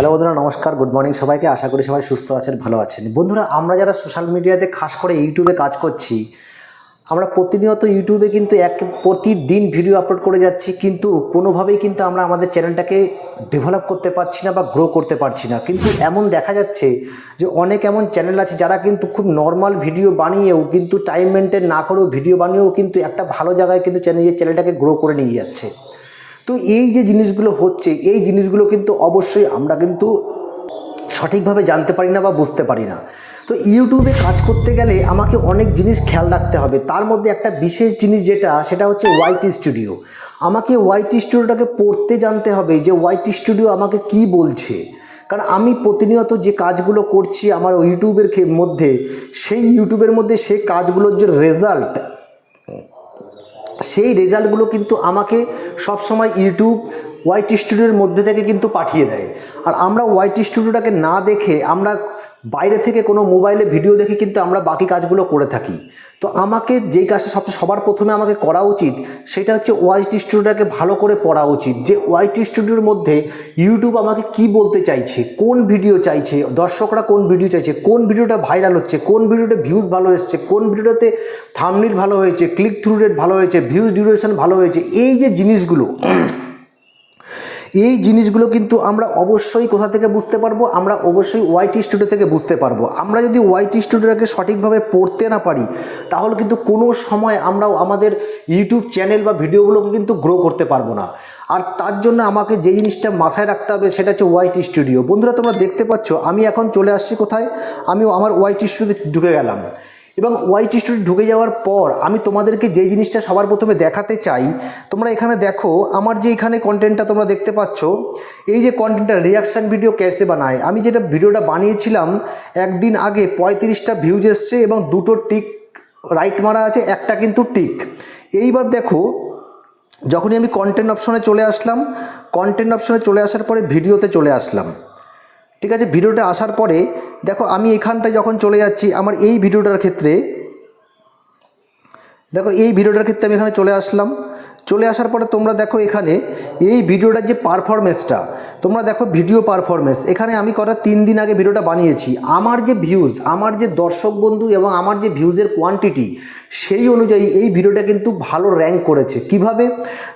Hello বন্ধুরা, নমস্কার good morning সবাইকে। আশা করি সবাই সুস্থ আছেন, ভালো আছেন। বন্ধুরা, আমরা যারা সোশ্যাল মিডিয়াতে খাস করে ইউটিউবে কাজ করছি, আমরা প্রতিনিয়ত ইউটিউবে কিন্তু এক প্রতিদিন ভিডিও আপলোড করে যাচ্ছি, কিন্তু কোনোভাবেই কিন্তু আমরা আমাদের চ্যানেলটাকে ডেভেলপ করতে পারছি না বা গ্রো করতে পারছি না। কিন্তু এমন দেখা যাচ্ছে যে অনেক এমন চ্যানেল আছে যারা কিন্তু খুব নর্মাল ভিডিও বানিয়েও কিন্তু টাইম মেনটেন না করেও ভিডিও বানিয়েও কিন্তু একটা ভালো জায়গায় কিন্তু চ্যানেল চ্যানেলটাকে গ্রো করে নিয়ে যাচ্ছে। তো এই যে জিনিসগুলো হচ্ছে, এই জিনিসগুলো কিন্তু অবশ্যই আমরা কিন্তু সঠিকভাবে জানতে পারি না বা বুঝতে পারি না। তো ইউটিউবে কাজ করতে গেলে আমাকে অনেক জিনিস খেয়াল রাখতে হবে। তার মধ্যে একটা বিশেষ জিনিস যেটা, সেটা হচ্ছে ওয়াইটি স্টুডিও আমাকে ওয়াইটি স্টুডিওটাকে পড়তে জানতে হবে যে ওয়াইটি স্টুডিও আমাকে কি বলছে। কারণ আমি প্রতিনিয়ত যে কাজগুলো করছি আমার ইউটিউবের মধ্যে, সেই ইউটিউবের মধ্যে সেই কাজগুলোর যে রেজাল্ট সেই রেজাল্টগুলো কিন্তু আমাকে সবসময় ইউটিউব ওয়াইটি স্টুডিওর মধ্যে থেকে কিন্তু পাঠিয়ে দেয়। আর আমরা ওয়াইটি স্টুডিওটাকে না দেখে আমরা বাইরে থেকে কোনো মোবাইলে ভিডিও দেখে কিন্তু আমরা বাকি কাজগুলো করে থাকি। তো আমাকে যেই কাজটা সবচেয়ে সবার প্রথমে আমাকে করা উচিত, সেটা হচ্ছে ওয়াইটি স্টুডিওটাকে ভালো করে পড়া উচিত। যে ওয়াইটি স্টুডিওর মধ্যে ইউটিউব আমাকে কি বলতে চাইছে, কোন ভিডিও চাইছে, দর্শকরা কোন ভিডিও চাইছে, কোন ভিডিওটা ভাইরাল হচ্ছে, কোন ভিডিওটা ভিউজ ভালো এসছে, কোন ভিডিওটাতে থামনিল ভালো হয়েছে ক্লিক থ্রু রেট ভালো হয়েছে ভিউজ ডিউরেশন ভালো হয়েছে, এই যে জিনিসগুলো এই জিনিসগুলো কিন্তু আমরা অবশ্যই কোথা থেকে বুঝতে পারব? আমরা অবশ্যই ওয়াইটি স্টুডিও থেকে বুঝতে পারব। আমরা যদি ওয়াইটি স্টুডিওটাকে সঠিকভাবে পড়তে না পারি, তাহলে কিন্তু কোনো সময় আমরাও আমাদের ইউটিউব চ্যানেল বা ভিডিওগুলোকে কিন্তু গ্রো করতে পারব না। আর তার জন্য আমাকে যে জিনিসটা মাথায় রাখতে হবে, সেটা হচ্ছে ওয়াইটি স্টুডিও বন্ধুরা, তোমরা দেখতে পাচ্ছ, আমি এখন চলে আসছি কোথায়? আমি আমার ওয়াইটি স্টুডিওতে ঢুকে গেলাম। এবং ওয়াইটি স্টুডিও ঢুকে যাওয়ার পর আমি তোমাদেরকে যে জিনিসটা সবার প্রথমে দেখাতে চাই, তোমরা এখানে দেখো আমার যে এখানে কন্টেন্টটা তোমরা দেখতে পাচ্ছ, এই যে কন্টেন্টটা রিয়াকশান ভিডিও ক্যাসে বানায়। আমি যেটা ভিডিওটা বানিয়েছিলাম, একদিন আগে পঁয়ত্রিশটা ভিউজ এসছে এবং দুটো টিক রাইট মারা আছে, একটা কিন্তু টিক এইবার দেখো, যখনই আমি কন্টেন্ট অপশনে চলে আসলাম কন্টেন্ট অপশনে চলে আসার পরে ভিডিওতে চলে আসলাম। ঠিক আছে, ভিডিওটা আসার পরে দেখো আমি এখানটায় যখন চলে যাচ্ছি, আমার এই ভিডিওটার ক্ষেত্রে, দেখো এই ভিডিওটার ক্ষেত্রে আমি এখানে চলে আসলাম। চলে আসার পরে তোমরা দেখো এখানে এই ভিডিওটার যে পারফরমেন্সটা তোমরা দেখো ভিডিও পারফরমেন্স এখানে আমি কটা তিন দিন আগে ভিডিওটা বানিয়েছি। আমার যে ভিউজ আমার যে দর্শক বন্ধু এবং আমার যে ভিউজের কোয়ান্টিটি সেই অনুযায়ী এই ভিডিওটা কিন্তু ভালো র্যাঙ্ক করেছে। কীভাবে?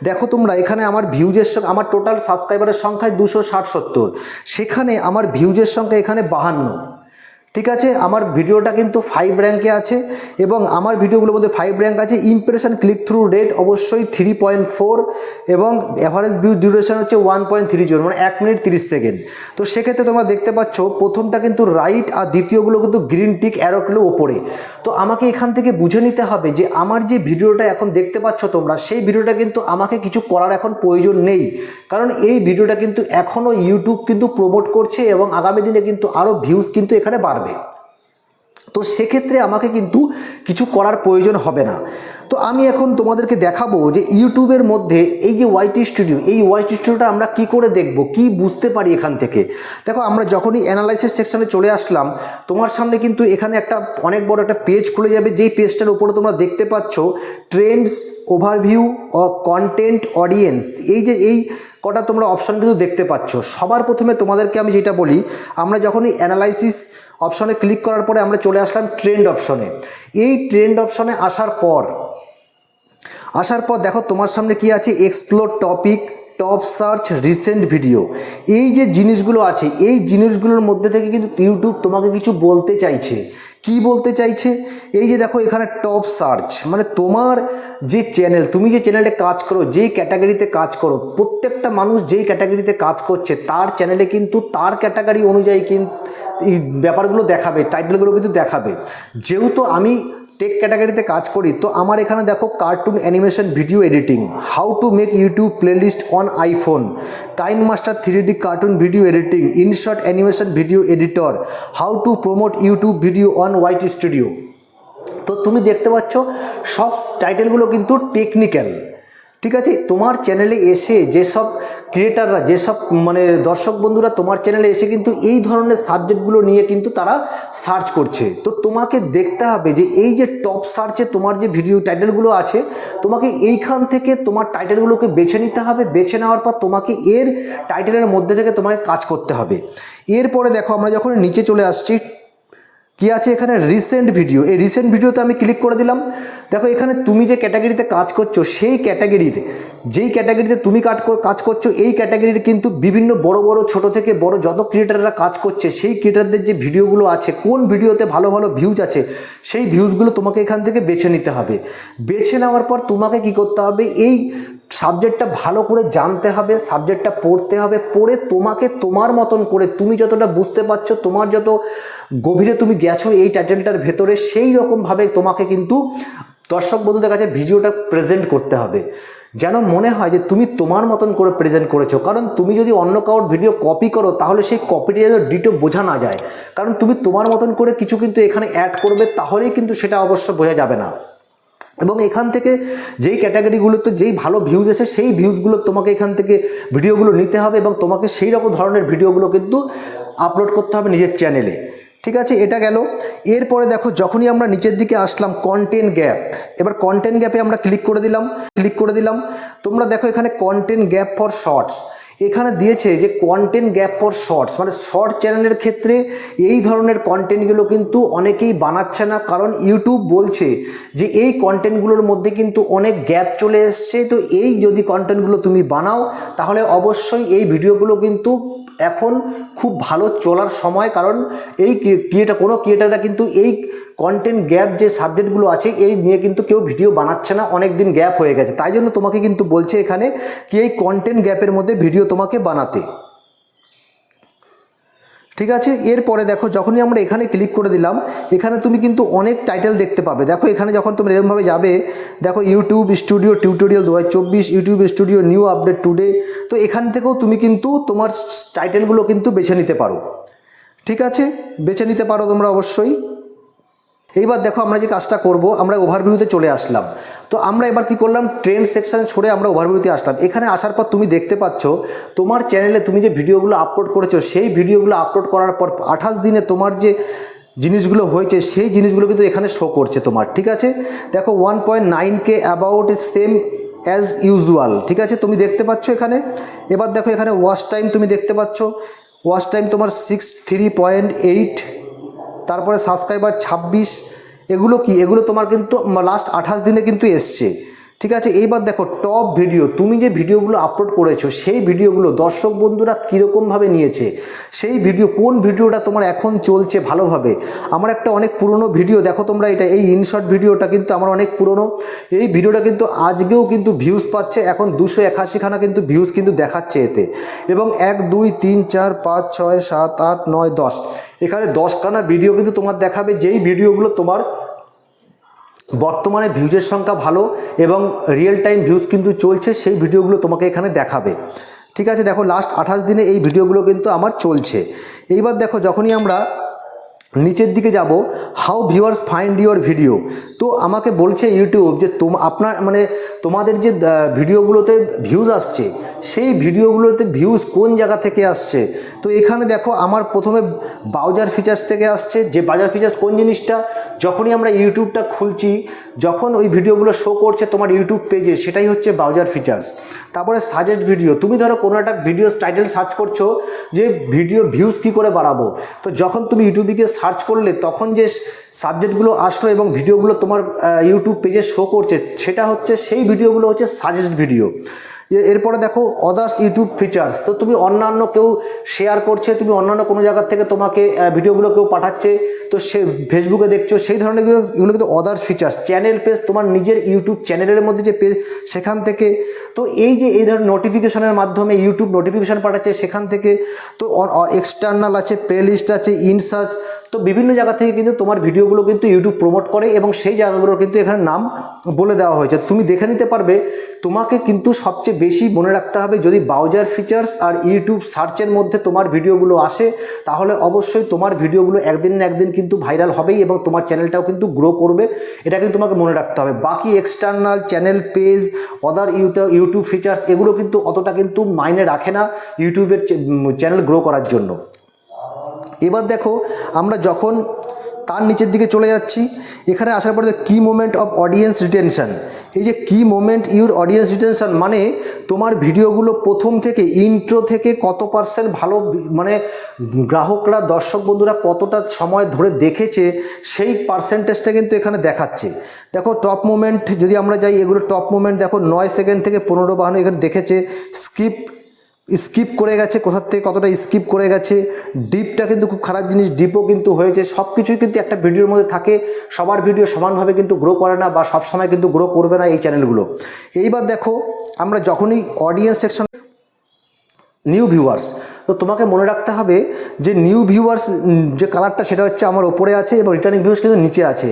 দেখো তোমরা, এখানে আমার ভিউজের সঙ্গে আমার টোটাল সাবস্ক্রাইবারের সংখ্যায় দুশো ষাট সত্তর। সেখানে আমার ভিউজের সংখ্যা এখানে বাহান্ন। ঠিক আছে? আমার ভিডিওটা কিন্তু ফাইভ র্যাঙ্কে আছে এবং আমার ভিডিওগুলোর মধ্যে ফাইভ র্যাঙ্ক আছে। ইমপ্রেশন ক্লিক থ্রু রেট অবশ্যই থ্রি পয়েন্ট ফোর এবং অ্যাভারেজ ভিউ ডিউরেশন হচ্ছে ওয়ান পয়েন্ট থ্রি জিরো মানে এক মিনিট তিরিশ সেকেন্ড তো সেক্ষেত্রে তোমরা দেখতে পাচ্ছ, প্রথমটা কিন্তু রাইট আর দ্বিতীয়গুলো কিন্তু গ্রিন টিক অ্যারোগুলো ওপরে তো আমাকে এখান থেকে বুঝে নিতে হবে যে আমার যে ভিডিওটা এখন দেখতে পাচ্ছ তোমরা, সেই ভিডিওটা কিন্তু আমাকে কিছু করার এখন প্রয়োজন নেই। কারণ এই ভিডিওটা কিন্তু এখনও ইউটিউব কিন্তু প্রমোট করছে এবং আগামী দিনে কিন্তু আরও ভিউজ কিন্তু এখানে বাড়বে। তো সেক্ষেত্রে আমাকে কিন্তু কিছু করার প্রয়োজন হবে না। তো আমি এখন তোমাদেরকে দেখাবো যে ইউটিউবের মধ্যে এই যে ওয়াইটি স্টুডিও, এই ওয়াইটি স্টুডিওটা আমরা কি করে দেখব, কি বুঝতে পারি এখান থেকে? দেখো, আমরা যখনই অ্যানালাইসিস সেকশনে চলে আসলাম, তোমার সামনে কিন্তু এখানে একটা অনেক বড় একটা পেজ খুলে যাবে, যেই পেজটার উপরে তোমরা দেখতে পাচ্ছ ট্রেন্ডস ওভারভিউ ও কন্টেন্ট অডিয়েন্স এই যে, এই কটা তোমরা অপশন কিন্তু দেখতে পাচ্ছ। সবার প্রথমে তোমাদেরকে আমি যেটা বলি, আমরা যখনই অ্যানালাইসিস অপশনে ক্লিক করার পরে আমরা চলে আসলাম ট্রেন্ড অপশনে এই ট্রেন্ড অপশনে আসার পর আসার পর দেখো তোমার সামনে কি আছে? Explore topic top search recent video এই যে জিনিসগুলো আছে, এই জিনিসগুলোর মধ্যে থেকে কিন্তু ইউটিউব তোমাকে কিছু বলতে চাইছে। কি বলতে চাইছে? এই যে দেখো, এখানে টপ সার্চ মানে তোমার যে চ্যানেল তুমি যে চ্যানেলে কাজ করো, যেই ক্যাটাগরিতে কাজ করো, প্রত্যেকটা মানুষ যেই ক্যাটাগরিতে কাজ করছে, তার চ্যানেলে কিন্তু, তার ক্যাটাগরি অনুযায়ী কিন্তু এই ব্যাপারগুলো দেখাবে টাইটেলগুলো কিন্তু দেখাবে। যেহেতু আমি টেক ক্যাটাগরিতে কাজ করি, তো আমার এখানে দেখো cartoon animation video editing how to make YouTube playlist on iPhone Kine Master three D cartoon video editing InShot animation video editor how to promote YouTube video on white studio তো তুমি দেখতে পাচ্ছ, সব টাইটেলগুলো কিন্তু টেকনিক্যাল ঠিক আছে, তোমার চ্যানেলে এসে যেসব ক্রিয়েটাররা যেসব মানে দর্শক বন্ধুরা তোমার চ্যানেলে এসে কিন্তু এই ধরনের সাবজেক্টগুলো নিয়ে কিন্তু তারা সার্চ করছে। তো তোমাকে দেখতে হবে যে এই যে টপ সার্চে তোমার যে ভিডিও টাইটেলগুলো আছে, তোমাকে এইখান থেকে তোমার টাইটেলগুলোকে বেছে নিতে হবে। বেছে নেওয়ার পর তোমাকে এর টাইটেলের মধ্যে থেকে তোমাকে কাজ করতে হবে। এরপরে দেখো আমরা যখন নিচে চলে আসছি কি আছে এখানে? রিসেন্ট ভিডিও এই রিসেন্ট ভিডিওতে আমি ক্লিক করে দিলাম। দেখো, এখানে তুমি যে ক্যাটাগরিতে কাজ করছ, সেই ক্যাটাগরিতে যেই ক্যাটাগরিতে তুমি কর- কাজ করছ, এই ক্যাটাগরির কিন্তু বিভিন্ন বড় বড়, ছোট থেকে বড় যত ক্রিয়েটাররা কাজ করছে, সেই ক্রিয়েটারদের যে ভিডিওগুলো আছে, কোন ভিডিওতে ভালো ভালো ভিউজ আছে, সেই ভিউজগুলো তোমাকে এখান থেকে বেছে নিতে হবে। বেছে নেওয়ার পর তোমাকে কি করতে হবে? এই সাবজেক্টটা ভালো করে জানতে হবে, সাবজেক্টটা পড়তে হবে, পড়ে তোমাকে তোমার মতন করে, তুমি যতটা বুঝতে পারছ, তোমার যত গভীরে তুমি গেছো এই টাইটেলটার ভেতরে, সেই রকমভাবে তোমাকে কিন্তু দর্শক বন্ধুদের কাছে ভিডিওটা প্রেজেন্ট করতে হবে। যেন মনে হয় যে তুমি তোমার মতন করে প্রেজেন্ট করেছ। কারণ তুমি যদি অন্য কারোর ভিডিও কপি করো, তাহলে সেই কপিটা যেন ডিটো বোঝা না যায়। কারণ তুমি তোমার মতন করে কিছু কিন্তু এখানে অ্যাড করবে, তাহলেই কিন্তু সেটা অবশ্য বোঝা যাবে না। এবং এখান থেকে যেই ক্যাটাগরিগুলোতে যেই ভালো ভিউজ এসে সেই ভিউজগুলো তোমাকে এখান থেকে ভিডিওগুলো নিতে হবে এবং তোমাকে সেই রকম ধরনের ভিডিওগুলো কিন্তু আপলোড করতে হবে নিজের চ্যানেলে ঠিক আছে? এটা গেল। এরপরে দেখো, যখনই আমরা নিচের দিকে আসলাম কন্টেন্ট গ্যাপ এবার কন্টেন্ট গ্যাপে আমরা ক্লিক করে দিলাম ক্লিক করে দিলাম। তোমরা দেখো এখানে কন্টেন্ট গ্যাপ ফর শর্টস এখানে দিয়েছে যে কন্টেন্ট গ্যাপ ফর শর্টস মানে শর্ট চ্যানেলের ক্ষেত্রে এই ধরনের কন্টেন্টগুলো কিন্তু অনেকেই বানাচ্ছে না। কারণ ইউটিউব বলছে যে এই কন্টেন্টগুলোর মধ্যে কিন্তু অনেক গ্যাপ চলে এসছে। তো এই যদি কন্টেন্টগুলো তুমি বানাও, তাহলে অবশ্যই এই ভিডিওগুলো কিন্তু এখন খুব ভালো চলার সময়, কারণ এই ক্রিয়েটার, কোনো ক্রিয়েটাররা কিন্তু এই কন্টেন্ট গ্যাপ যে সাবজেক্টগুলো আছে, এই নিয়ে কিন্তু কেউ ভিডিও বানাচ্ছে না অনেক দিন গ্যাপ হয়ে গেছে। তাই জন্য তোমাকে কিন্তু বলছে এখানে কি এই কন্টেন্ট গ্যাপের মধ্যে ভিডিও তোমাকে বানাতে। ঠিক আছে? এরপরে দেখো, যখনই আমরা এখানে ক্লিক করে দিলাম, এখানে তুমি কিন্তু অনেক টাইটেল দেখতে পাবে। দেখো, এখানে যখন তুমি এরকমভাবে যাবে, দেখো ইউটিউব স্টুডিও টিউটোরিয়াল দু হাজার চব্বিশ YouTube studio new update today তো এখান থেকেও তুমি কিন্তু তোমার টাইটেলগুলো কিন্তু বেছে নিতে পারো। ঠিক আছে? বেছে নিতে পারো তোমরা অবশ্যই। এইবার দেখো, আমরা যে কাজটা করব, আমরা ওভারভিউতে চলে আসলাম। তো আমরা এবার কি করলাম? ট্রেন্ড সেকশানে ছড়ে আমরা ওভারভিউতে আসলাম। এখানে আসার পর তুমি দেখতে পাচ্ছ, তোমার চ্যানেলে তুমি যে ভিডিওগুলো আপলোড করেছ, সেই ভিডিওগুলো আপলোড করার পর আঠাশ দিনে তোমার যে জিনিসগুলো হয়েছে, সেই জিনিসগুলো কিন্তু এখানে শো করছে তোমার, ঠিক আছে? দেখো one point nine K about same as usual ঠিক আছে? তুমি দেখতে পাচ্ছ এখানে। এবার দেখো, এখানে ওয়াচ টাইম তুমি দেখতে পাচ্ছ। ওয়াচ টাইম তোমার সিক্স থ্রি পয়েন্ট এইট তারপরে সাবস্ক্রাইবার ছাব্বিশ এগুলো কি? এগুলো তোমার কিন্তু লাস্ট আঠাশ দিনে কিন্তু এসছে। ঠিক আছে? এইবার দেখো টপ ভিডিও তুমি যে ভিডিওগুলো আপলোড করেছ, সেই ভিডিওগুলো দর্শক বন্ধুরা কীরকমভাবে নিয়েছে? সেই ভিডিও কোন ভিডিওটা তোমার এখন চলছে ভালোভাবে? আমার একটা অনেক পুরনো ভিডিও দেখো তোমরা এটা, এই ইনশর্ট ভিডিওটা কিন্তু আমার অনেক পুরনো। এই ভিডিওটা কিন্তু আজকেও কিন্তু ভিউজ পাচ্ছে, এখন দুশো একাশিখানা কিন্তু ভিউজ কিন্তু দেখাচ্ছে এতে। এবং এক, দুই, তিন, চার, পাঁচ, ছয়, সাত, আট, নয়, দশ। এখানে দশখানা ভিডিও কিন্তু তোমার দেখাবে, যেই ভিডিওগুলো তোমার বর্তমানে ভিউজের সংখ্যা ভালো এবং রিয়েল টাইম ভিউজ কিন্তু চলছে, সেই ভিডিওগুলো তোমাকে এখানে দেখাবে। ঠিক আছে, দেখো লাস্ট আঠাশ দিনে এই ভিডিওগুলো কিন্তু আমার চলছে। এইবার দেখো, যখনই আমরা নিচের দিকে যাব how viewers find your video তো আমাকে বলছে ইউটিউব যে তোম, আপনার মানে তোমাদের যে ভিডিওগুলোতে ভিউজ আসছে, সেই ভিডিওগুলোতে ভিউজ কোন জায়গা থেকে আসছে? তো এখানে দেখো আমার প্রথমে বাউজার ফিচার্স থেকে আসছে, যে বাজার ফিচার্স কোন জিনিসটা? যখনই আমরা ইউটিউবটা খুলছি, যখন ওই ভিডিওগুলো শো করছে তোমার ইউটিউব পেজে সেটাই হচ্ছে ব্রাউজার ফিচার্স তারপরে সাজেস্ট ভিডিও তুমি ধরো কোনো একটা ভিডিও টাইটেল সার্চ করছ, যে ভিডিও ভিউজ কী করে বাড়াবো? তো যখন তুমি ইউটিউবে সার্চ করলে তখন যে সাবজেক্টগুলো আসলো এবং ভিডিওগুলো তোমার ইউটিউব পেজে শো করছে, সেটা হচ্ছে সেই ভিডিওগুলো হচ্ছে সাজেস্ট ভিডিও এরপরে দেখো অদার্স ইউটিউব ফিচার্স তো তুমি অন্যান্য কেউ শেয়ার করছে, তুমি অন্যান্য কোনো জায়গার থেকে তোমাকে ভিডিওগুলো কেউ পাঠাচ্ছে, তো সে ফেসবুকে দেখছ, সেই ধরনের এগুলো কিন্তু অদার্স ফিচার্স চ্যানেল পেজ তোমার নিজের ইউটিউব চ্যানেলের মধ্যে যে পেজ সেখান থেকে, তো এই যে, এই ধরনের নোটিফিকেশনের মাধ্যমে ইউটিউব নোটিফিকেশান পাঠাচ্ছে সেখান থেকে, তো এক্সটার্নাল আছে প্লে লিস্ট আছে ইনসার্চ তো বিভিন্ন জায়গা থেকে কিন্তু তোমার ভিডিওগুলো কিন্তু ইউটিউব প্রমোট করে এবং সেই জায়গাগুলোর কিন্তু এখানে নাম বলে দেওয়া হয়েছে। তুমি দেখে নিতে পারবে, তোমাকে কিন্তু সবচেয়ে বেশি মনে রাখতে হবে যদি ব্রাউজার ফিচার্স আর ইউটিউব সার্চের মধ্যে তোমার ভিডিওগুলো আসে, তাহলে অবশ্যই তোমার ভিডিওগুলো একদিন না একদিন কিন্তু ভাইরাল হবেই এবং তোমার চ্যানেলটাও কিন্তু গ্রো করবে। এটা কিন্তু তোমাকে মনে রাখতে হবে। বাকি external channel page other YouTube YouTube features এগুলো কিন্তু অতটা কিন্তু মাইনে রাখে না ইউটিউবের চ্যানেল গ্রো করার জন্য। এবার দেখো, আমরা যখন তার নিচের দিকে চলে যাচ্ছি, এখানে আসার পরে কি মোমেন্ট অফ অডিয়েন্স রিটেনশন এই যে কি মোমেন্ট ইউর অডিয়েন্স রিটেনশন মানে তোমার ভিডিওগুলো প্রথম থেকে ইন্ট্রো থেকে কত পার্সেন্ট ভালো মানে গ্রাহকরা, দর্শক বন্ধুরা কতটা সময় ধরে দেখেছে, সেই পার্সেন্টেজটা কিন্তু এখানে দেখাচ্ছে। দেখো টপ মোমেন্ট যদি আমরা যাই, এগুলো টপ মোমেন্ট দেখো নয় সেকেন্ড থেকে পনেরো বাহান্ন এখানে দেখেছে স্কিপ স্কিপ করে গেছে কোথার থেকে কতটা স্কিপ করে গেছে, ডিপটা কিন্তু খুব খারাপ জিনিস, ডিপও কিন্তু হয়েছে সব কিছুই কিন্তু একটা ভিডিওর মধ্যে থাকে, সবার ভিডিও সমানভাবে কিন্তু গ্রো করে না বা সবসময় কিন্তু গ্রো করবে না এই চ্যানেলগুলো এইবার দেখো, আমরা যখনই অডিয়েন্স সেকশন নিউ ভিউয়ার্স তো তোমাকে মনে রাখতে হবে যে নিউ ভিউয়ার্স যে কালারটা সেটা হচ্ছে আমার ওপরে আছে এবং রিটার্নিং ভিউয়ার্স কিন্তু নিচে আছে।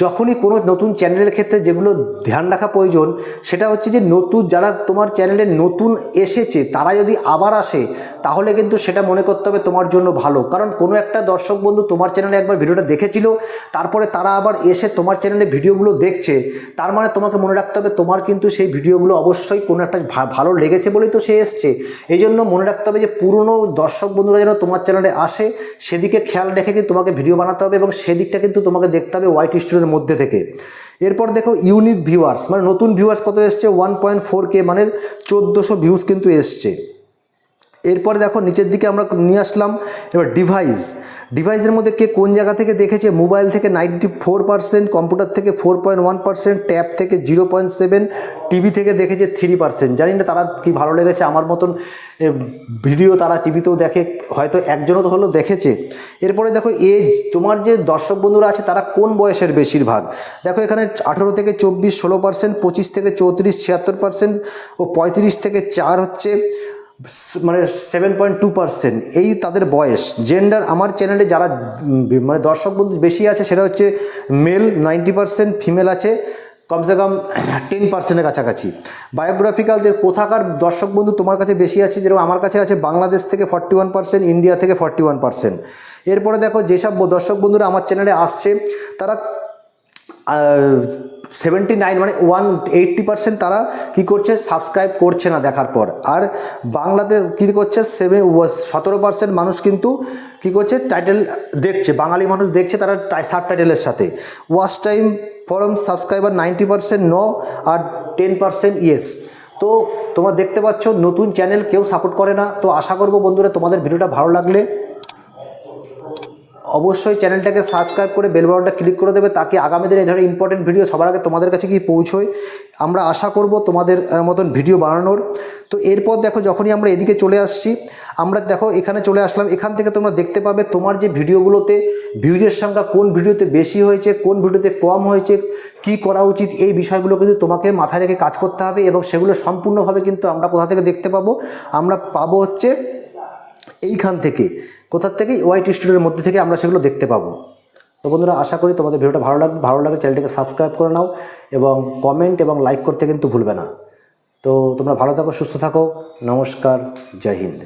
যখনই কোনো নতুন চ্যানেলের ক্ষেত্রে যেগুলো ধ্যান রাখা প্রয়োজন, সেটা হচ্ছে যে নতুন, যারা তোমার চ্যানেলে নতুন এসেছে, তারা যদি আবার আসে তাহলে কিন্তু সেটা মনে করতে হবে তোমার জন্য ভালো। কারণ কোনো একটা দর্শক বন্ধু তোমার চ্যানেলে একবার ভিডিওটা দেখেছিল, তারপরে তারা আবার এসে তোমার চ্যানেলে ভিডিওগুলো দেখছে, তার মানে তোমাকে মনে রাখতে হবে তোমার কিন্তু সেই ভিডিওগুলো অবশ্যই কোনো একটা ভালো লেগেছে বলেই তো সে এসছে। এই জন্য মনে রাখতে হবে যে পুরনো দর্শক বন্ধুরা যেন তোমার চ্যানেলে আসে, সেদিকে খেয়াল রেখে কিন্তু তোমাকে ভিডিও বানাতে হবে এবং সেদিকটা কিন্তু তোমাকে দেখতে হবে হোয়াইট স্টুডিওর মধ্যে থেকে। এরপর দেখো ইউনিক ভিউয়ার্স মানে নতুন ভিউয়ার্স কত এসছে? ওয়ান পয়েন্ট ফোর কে মানে চোদ্দোশো ভিউজ কিন্তু এসছে। এরপরে দেখো নিচের দিকে আমরা নিয়ে আসলাম, এবার ডিভাইস ডিভাইসের মধ্যে কে কোন জায়গা থেকে দেখেছে? মোবাইল থেকে নাইনটি ফোর পার্সেন্ট কম্পিউটার থেকে four point one percent tab থেকে জিরো পয়েন্ট সেভেন টিভি থেকে দেখেছে থ্রি পার্সেন্ট জানি না তারা কি ভালো লেগেছে আমার মতন ভিডিও তারা টিভিতেও দেখে, হয়তো একজনও তো হলেও দেখেছে। এরপরে দেখো এজ তোমার যে দর্শক বন্ধুরা আছে, তারা কোন বয়সের বেশিরভাগ? দেখো এখানে আঠেরো থেকে চব্বিশ, ষোলো পার্সেন্ট পঁচিশ থেকে চৌত্রিশ, ছিয়াত্তর পার্সেন্ট ও পঁয়ত্রিশ থেকে চার হচ্ছে মানে সেভেন পয়েন্ট টু পার্সেন্ট এই তাদের বয়স। জেন্ডার আমার চ্যানেলে যারা মানে দর্শক বন্ধু বেশি আছে, সেটা হচ্ছে মেল নাইনটি পার্সেন্ট ফিমেল আছে, কমসে কম টেন পার্সেন্টের কাছাকাছি। বায়োগ্রাফিক্যাল কোথাকার দর্শক বন্ধু তোমার কাছে বেশি আছে? যেরকম আমার কাছে আছে বাংলাদেশ থেকে ফর্টি ওয়ান পার্সেন্ট ইন্ডিয়া থেকে ফর্টি ওয়ান পার্সেন্ট এরপরে দেখো যেসব দর্শক বন্ধুরা আমার চ্যানেলে আসছে, তারা সেভেন্টি নাইন মানে ওয়ান এইট্টি পার্সেন্ট তারা কী করছে সাবস্ক্রাইব করছে না দেখার পর। আর বাংলাতে কী করছে সেভেন সতেরো পার্সেন্ট মানুষ কিন্তু কী করছে টাইটেল দেখছে। বাঙালি মানুষ দেখছে তারা সাব টাইটেলের সাথে। Watch time from subscriber ninety percent no R ten percent yes তো তোমরা দেখতে পাচ্ছ, নতুন চ্যানেল কেউ সাপোর্ট করে না। তো আশা করব বন্ধুরা, তোমাদের ভিডিওটা ভালো লাগলে। অবশ্যই চ্যানেলটাকে সাবস্ক্রাইব করে বেল ক্লিক করে দেবে, তাকে আগামী দিনে এই ধরনের ইম্পর্টেন্ট ভিডিও সবার আগে তোমাদের কাছে গিয়ে পৌঁছয়। আমরা আশা করব তোমাদের মতন ভিডিও বানানোর। তো এরপর দেখো যখনই আমরা এদিকে চলে আসছি, আমরা দেখো এখানে চলে আসলাম। এখান থেকে তোমরা দেখতে পাবে তোমার যে ভিডিওগুলোতে ভিউজের সংখ্যা কোন ভিডিওতে বেশি হয়েছে, কোন ভিডিওতে কম হয়েছে, কি করা উচিত, এই বিষয়গুলো কিন্তু তোমাকে মাথায় রেখে কাজ করতে হবে এবং সেগুলো সম্পূর্ণভাবে কিন্তু আমরা কোথা থেকে দেখতে পাবো? আমরা পাবো হচ্ছে এইখান থেকে। কোথার থেকে ওয়াইট স্টুডিওর মধ্যে থেকে আমরা সেগুলো দেখতে পাবো। তো বন্ধুরা, আশা করি তোমাদের ভিডিওটা ভালো লাগবে ভালো লাগে। চ্যানেলটিকে সাবস্ক্রাইব করে নাও এবং কমেন্ট এবং লাইক করতে কিন্তু ভুলবে না। তো তোমরা ভালো থাকো, সুস্থ থাকো। নমস্কার, জয় হিন্দ।